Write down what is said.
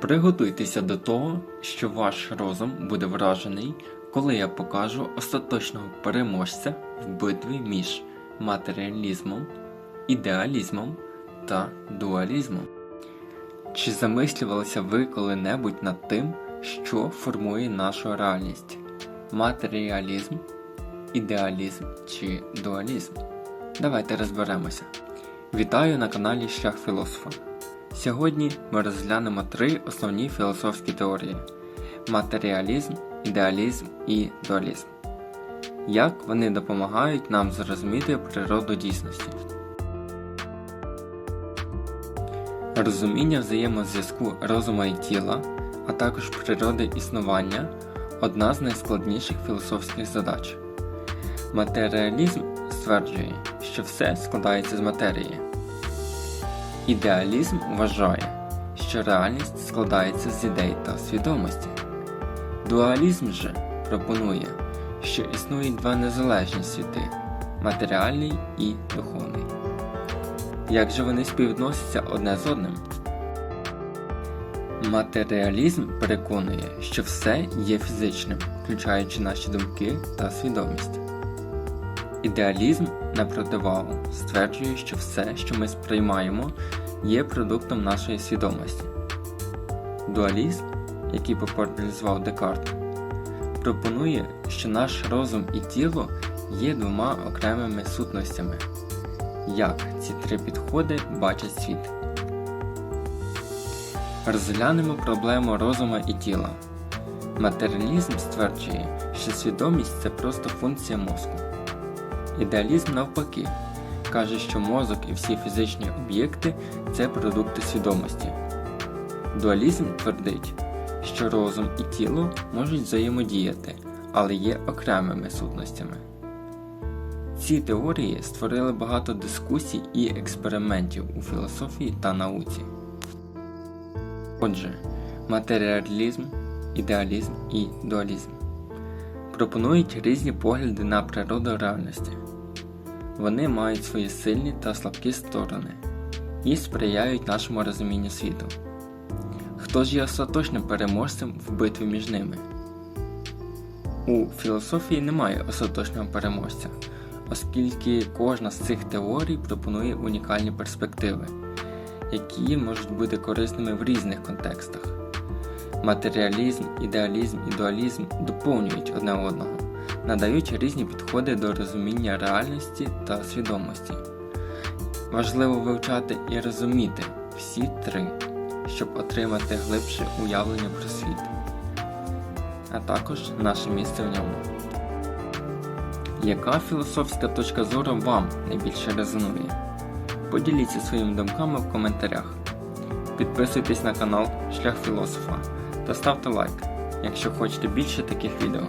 Приготуйтеся до того, що ваш розум буде вражений, коли я покажу остаточного переможця в битві між матеріалізмом, ідеалізмом та дуалізмом. Чи замислювалися ви коли-небудь над тим, що формує нашу реальність? Матеріалізм, ідеалізм чи дуалізм? Давайте розберемося. Вітаю на каналі Шлях Філософа. Сьогодні ми розглянемо три основні філософські теорії: матеріалізм, ідеалізм і дуалізм. Як вони допомагають нам зрозуміти природу дійсності. Розуміння взаємозв'язку розума і тіла, а також природи існування одна з найскладніших філософських задач. Матеріалізм стверджує, що все складається з матерії. Ідеалізм вважає, що реальність складається з ідей та свідомості. Дуалізм же пропонує, що існують два незалежні світи матеріальний і духовний. Як же вони співвідносяться одне з одним? Матеріалізм переконує, що все є фізичним, включаючи наші думки та свідомість. Ідеалізм, на противагу, стверджує, що все, що ми сприймаємо, є продуктом нашої свідомості. Дуалізм, який популяризував Декарт, пропонує, що наш розум і тіло є двома окремими сутностями. Як ці три підходи бачать світ? Розглянемо проблему розума і тіла. Матеріалізм стверджує, що свідомість це просто функція мозку. Ідеалізм навпаки каже, що мозок і всі фізичні об'єкти це продукти свідомості. Дуалізм твердить, що розум і тіло можуть взаємодіяти, але є окремими сутностями. Ці теорії створили багато дискусій і експериментів у філософії та науці. Отже, матеріалізм, ідеалізм і дуалізм пропонують різні погляди на природу реальності. Вони мають свої сильні та слабкі сторони і сприяють нашому розумінню світу. Хто ж є остаточним переможцем в битві між ними? У філософії немає остаточного переможця, оскільки кожна з цих теорій пропонує унікальні перспективи, які можуть бути корисними в різних контекстах. Матеріалізм, ідеалізм і дуалізм доповнюють одне одного, надають різні підходи до розуміння реальності та свідомості. Важливо вивчати і розуміти всі три, щоб отримати глибше уявлення про світ, а також наше місце в ньому. Яка філософська точка зору вам найбільше резонує? Поділіться своїми думками в коментарях. Підписуйтесь на канал Шлях Філософа та ставте лайк, якщо хочете більше таких відео.